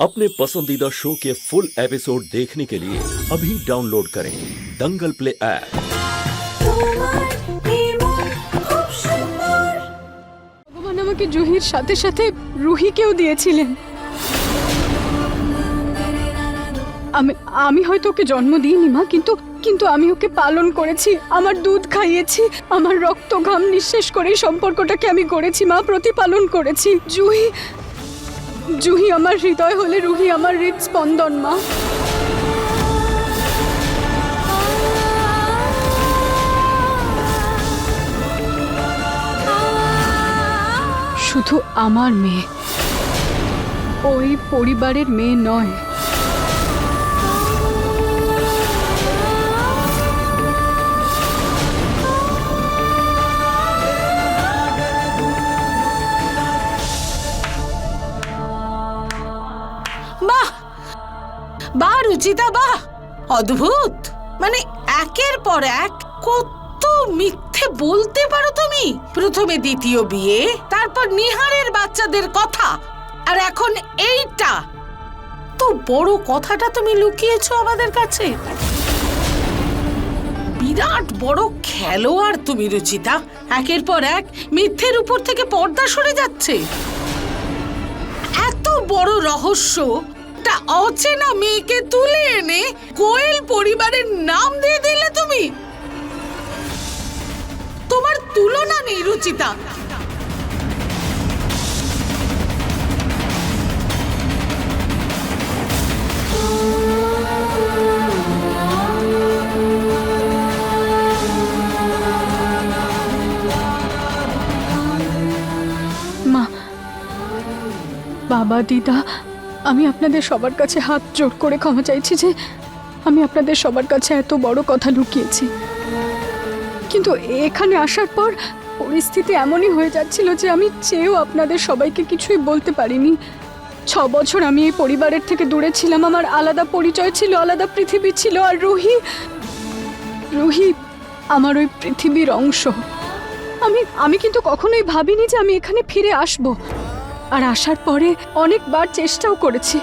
अपने पसंदीदा शो के फुल एपिसोड देखने के लिए अभी डाउनलोड करें दंगल प्ले ऐप তোমার নির্মল খুব সুন্দর ভগবান আমাকে জুহির সাথে সাথে রুহিকেও দিয়েছিলেন আমি আমি হয়তো ওকে জন্ম দিইনি মা কিন্তু কিন্তু আমি ওকে পালন করেছি আমার দুধ খাইয়েছি আমার রক্ত ঘাম নিঃশেষ করে এই সম্পর্কটাকে আমি গড়েছি মা প্রতিপালন করেছি জুহি জুহি আমার হৃদয় হলে রুহি আমার হৃদস্পন্দন মা। শুধু আমার মেয়ে। ওই পরিবারের মেয়ে নয়। বাহ! বাহ রুচিতা, বাহ! অদ্ভুত! মানে একের পর এক কত মিথ্যে বলতে পারো তুমি? প্রথমে দ্বিতীয় বিয়ে, তারপর নিহারের বাচ্চাদের কথা, আর এখন এইটা। তো বড় কথাটা তুমি লুকিয়েছো আমাদের কাছে। বিরাট বড় খেলোয়াড় তুমি রুচিতা। একের পর এক মিথ্যের উপর থেকে পর্দা সরে যাচ্ছে। বড় রহস্য। তা অচেনা মেয়েকে তুলে এনে কোয়েল পরিবারের নাম দিয়ে দিলে তুমি? তোমার তুলনা নেই, রুচিতা। বাবা, দিদা, আমি আপনাদের সবার কাছে হাত জোর করে ক্ষমা চাইছি যে আমি আপনাদের সবার কাছে এত বড় কথা লুকিয়েছি। কিন্তু এখানে আসার পর পরিস্থিতি এমনই হয়ে যাচ্ছিল যে আমি চেয়েও আপনাদের সবাইকে কিছুই বলতে পারিনি। ছ বছর আমি এই পরিবারের থেকে দূরে ছিলাম, আমার আলাদা পরিচয় ছিল, আলাদা পৃথিবী ছিল, আর রুহি রুহি আমার ওই পৃথিবীর অংশ। আমি আমি কিন্তু কখনোই ভাবিনি যে আমি এখানে ফিরে আসব। আর আসার পরে অনেকবার চেষ্টাও করেছি।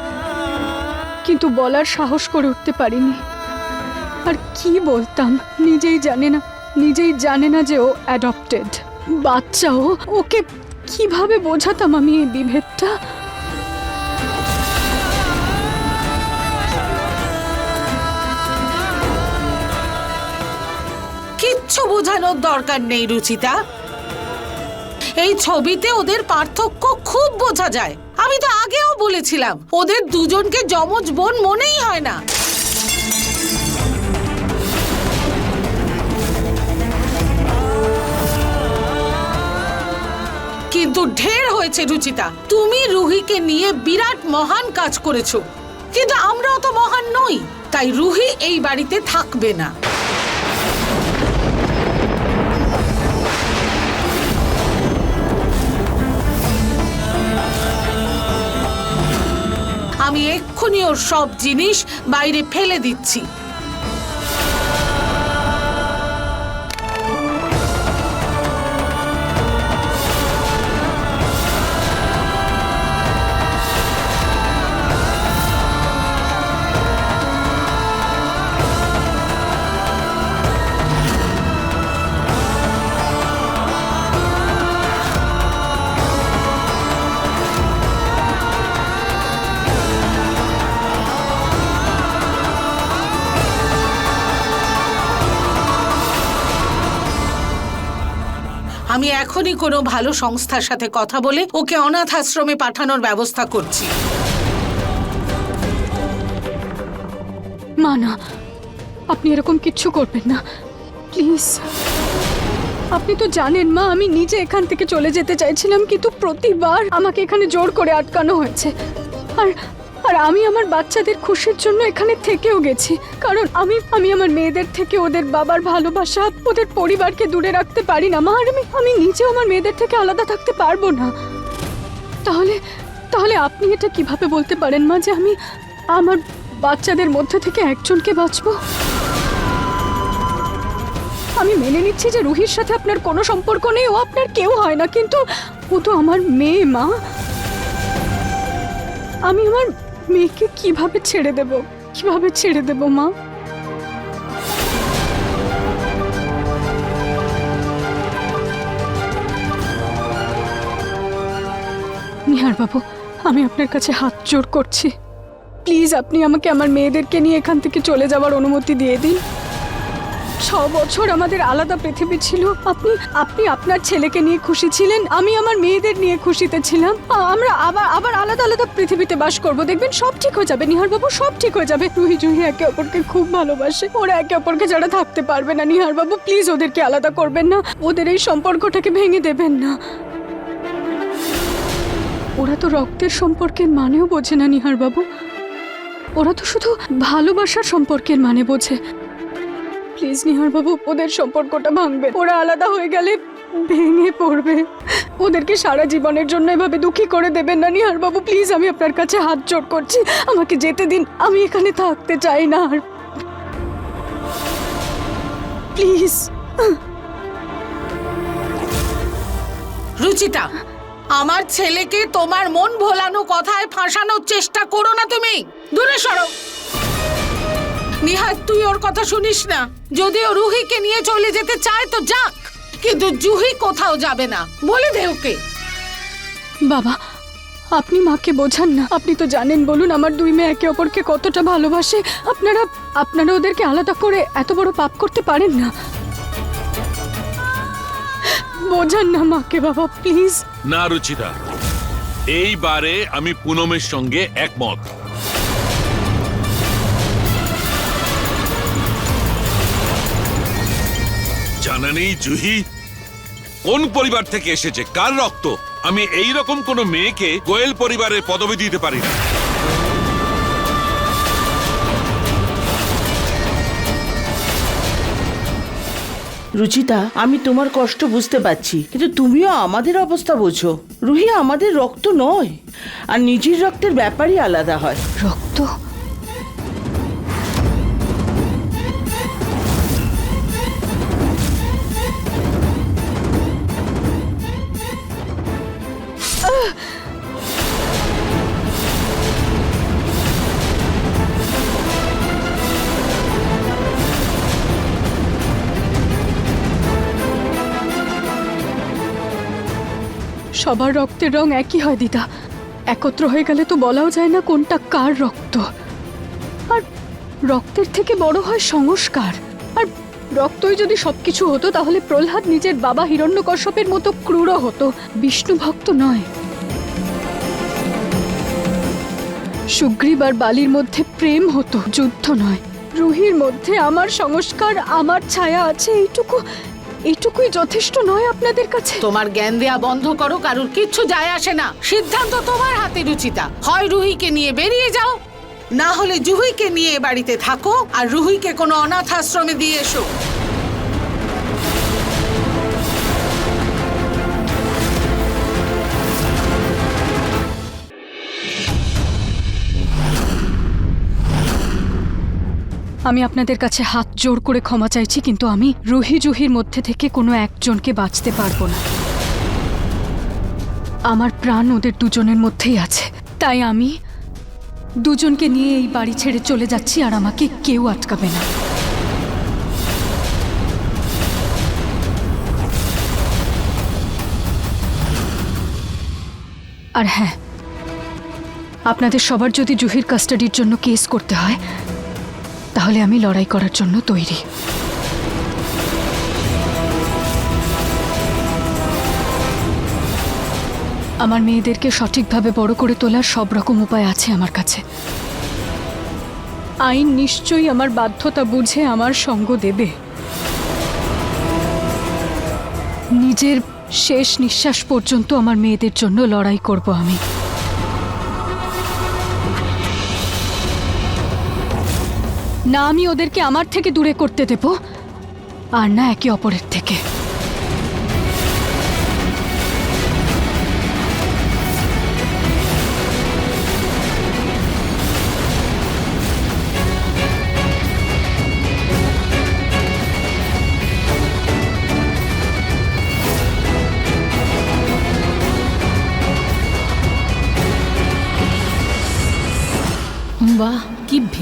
কিন্তু বলার সাহস করে উঠতে পারিনি। আর কি বলতাম? নিজেই জানে না, নিজেই জানে না যে ও অ্যাডপ্টেড বাচ্চা ও ওকে কীভাবে বোঝাতাম আমি এই বিভেদটা? কিচ্ছু বোঝানোর দরকার নেই, রুচিতা। এই ছবিতে ওদের পার্থক্য খুব বোঝা যায়। আমি তো আগেও বলেছিলাম, ওদের দুজনকে যমজ বোন মনেই হয় না। কিন্তু ঢের হয়েছে রুচিতা, তুমি রুহিকে নিয়ে বিরাট মহান কাজ করেছ। কিন্তু আমরাও তো মহান নই, তাই রুহি এই বাড়িতে থাকবে না। ওর সব জিনিস বাইরে ফেলে দিচ্ছি। আমি এখনই কোনো ভালো সংস্থার সাথে কথা বলে ওকে অনাথ আশ্রমে পাঠানোর ব্যবস্থা করছি। মা, না। আপনি এরকম কিচ্ছু করবেন না। প্লিজ। আপনি তো জানেন, মা, আমি নিজে এখান থেকে চলে যেতে চাইছিলাম, কিন্তু প্রতিবার আমাকে এখানে জোর করে আটকানো হয়েছে। আর আর আমি আমার বাচ্চাদের খুশির জন্য এখানে থেকেও গেছি। কারণ আমি আমি আমার মেয়েদের থেকে ওদের বাবার ভালোবাসা, ওদের পরিবারকে দূরে রাখতে পারি না। মা আর আমি আমি নিজেও আমার মেয়েদের থেকে আলাদা থাকতে পারব না। তাহলে তাহলে আপনি এটা কীভাবে বলতে পারেন মা যে আমি আমার বাচ্চাদের মধ্যে থেকে একজনকে বাঁচবো? আমি মেনে নিচ্ছি যে রুহির সাথে আপনার কোনো সম্পর্ক নেই, ও আপনার কেউ হয় না। কিন্তু ও তো আমার মেয়ে মা। আমি আমার মেয়েকে কীভাবে ছেড়ে দেব? কীভাবে ছেড়ে দেব, মা? নিহার বাবু, আমি আপনার কাছে হাত জোর করছি। প্লিজ, আপনি আমাকে আমার মেয়েদেরকে নিয়ে এখান থেকে চলে যাওয়ার অনুমতি দিয়ে দিন। ছ বছর আমাদের আলাদা পৃথিবী ছিল। আপনি আপনি আপনার ছেলেকে নিয়ে খুশি ছিলেন, আমি আমার মেয়েদের নিয়ে খুশিতে ছিলাম। আমরা আবার আবার আলাদা আলাদা পৃথিবীতে বাস করব। দেখবেন সব ঠিক হয়ে যাবে। নিহার বাবু সব ঠিক হয়ে যাবে। রুহি, জুহি একে অপরকে খুব ভালোবাসে। ওরা একে অপরকে যারা থাকতে পারবে না। নিহার বাবু প্লিজ ওদেরকে আলাদা করবেন না। ওদের এই সম্পর্কটাকে ভেঙে দেবেন না। ওরা তো রক্তের সম্পর্কের মানেও বোঝে না নিহার বাবু ওরা তো শুধু ভালোবাসার সম্পর্কের মানে বোঝে। প্লিজ নিহার বাবু ওদের সম্পর্কটা ভাঙবে। ওরা আলাদা হয়ে গেলে ভেঙে পড়বে। ওদেরকে সারা জীবনের জন্য এভাবে দুঃখী করে দেবেন না নিহার বাবু প্লিজ, আমি আপনার কাছে হাত জোড় করছি। আমাকে যেতে দিন। আমি এখানে থাকতে চাই না আর। প্লিজ। রুচিতা, আমার ছেলেকে তোমার মন ভোলানো কথায় ফাঁসানোর চেষ্টা করো না তুমি। দূরে সরো। নিহাত তুই ওর কথা শুনিস না। যদিও রুহিকে নিয়ে চলে যেতে চায় তো যাক কিন্তু জুহি কোথাও যাবে না। বলে দে ওকে। বাবা আপনি মাকে বোঝান না। আপনি তো জানেন বলুন আমার দুই মেয়ে একে অপরকে কতটা ভালোবাসে। আপনারা আপনারা ওদেরকে আলাদা করে এত বড় পাপ করতে পারেন না। বোঝান না মাকে বাবা প্লিজ। না রুচিতা। এইবারে আমি পুনমের সঙ্গে একমত। জানা নেই জুহি। কোন পরিবার থেকে এসেছে? কার রক্ত? আমি এই রকম কোন মেয়েকে গোয়েল পরিবারের পদবি দিতে পারি না। রুচিতা আমি তোমার কষ্ট বুঝতে পারছি কিন্তু তুমিও আমাদের অবস্থা বোঝো। রুহি আমাদের রক্ত নয়। আর নিজের রক্তের ব্যাপারই আলাদা হয়। রক্ত? সবার রক্তের রং একই হয়, দিদা। একত্র হয়ে গেলে তো বলাও যায় না কোনটা কার রক্ত। আর রক্তের থেকে বড় হয় সংস্কার। আর রক্তই যদি সবকিছু হতো, তাহলে প্রহ্লাদ নিজের বাবা হিরণ্যকশ্যপের মতো ক্রূর হতো। বিষ্ণু ভক্ত নয়। সুগ্রীব আর বালির মধ্যে প্রেম হতো, যুদ্ধ নয়। রুহির মধ্যে আমার সংস্কার, আমার ছায়া আছে, এইটুকু এইটুকুই যথেষ্ট নয় আপনাদের কাছে? তোমার জ্ঞান দেয়া বন্ধ করো, কারুর কিচ্ছু যায় আসে না। সিদ্ধান্ত তোমার হাতে, রুচিতা। হয় রুহিকে নিয়ে বেরিয়ে যাও, না হলে জুহিকে নিয়ে বাড়িতে থাকো, আর রুহিকে কোনো অনাথ আশ্রমে দিয়ে এসো। আমি আপনাদের কাছে হাত জোর করে ক্ষমা চাইছি, কিন্তু আমি রুহি জুহির মধ্যে থেকে কোনো একজনকে বাঁচতে পারব না। আমার প্রাণ ওদের দুজনের মধ্যেই আছে। তাই আমি দুজনকে নিয়ে এই বাড়ি ছেড়ে চলে যাচ্ছি, আর আমাকে কেউ আটকাবে না। আর হ্যাঁ আপনাদের সবার যদি জুহির কাস্টাডির জন্য কেস করতে হয় তাহলে আমি লড়াই করার জন্য তৈরি। আমার মেয়েদেরকে সঠিকভাবে বড় করে তোলার সব রকম উপায় আছে আমার কাছে। আইন নিশ্চয়ই আমার বাধ্যতা বুঝে আমার সঙ্গ দেবে। নিজের শেষ নিঃশ্বাস পর্যন্ত আমার মেয়েদের জন্য লড়াই করব আমি। না আমি ওদেরকে আমার থেকে দূরে করতে দেব আর না একে অপরের থেকে।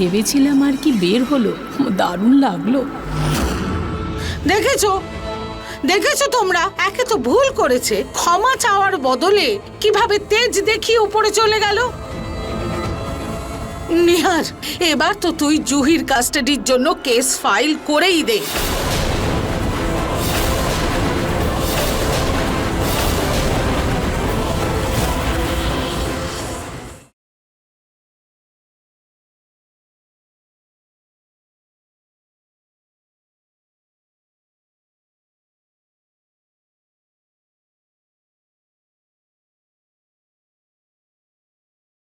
ভেবেছিলাম আর কি বের হলো। দারুণ লাগল। দেখেছ? দেখেছ তোমরা? একে তো ভুল করেছে। ক্ষমা চাওয়ার বদলে কীভাবে তেজ দেখি উপরে চলে গেল? নিহার, এবার তো তুই জুহির কাস্টাডির জন্য কেস ফাইল করেই দে।